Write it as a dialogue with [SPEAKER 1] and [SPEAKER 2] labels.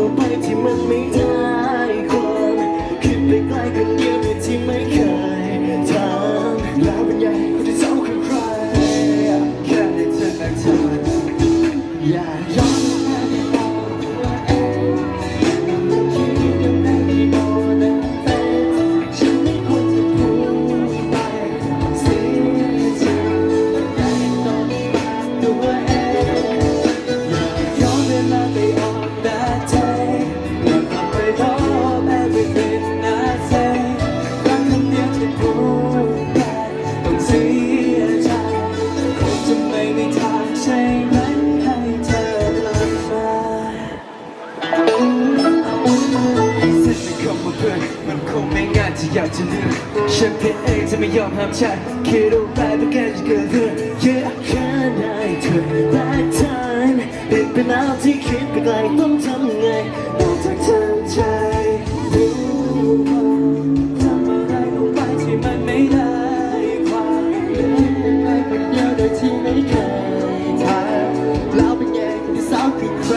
[SPEAKER 1] ต่อไปที่มันไม่ได้ความคิดไปไกลกันเยอะในที่ไม่เคยทำแล้วเป็นไงคนที่เจ้าคือใครแค่ในเธอและเธอ อยากจะลืมฉันเพียงเองจะไม่ยอมห้ามใจคิดเอาไปเพื่อกันจะเกิดเรื่องเยอะแค่ไหนเธอแลกทานเห็นเป็นแล้วที่คิดไปไกลต้องทำไงนองจากทาำใจทำอะไรลงไปที่มันไม่ได้ความลืมไปคนเดียวโดยที่ไม่เคยถาแล้วเป็นไงที่สาวคือใคร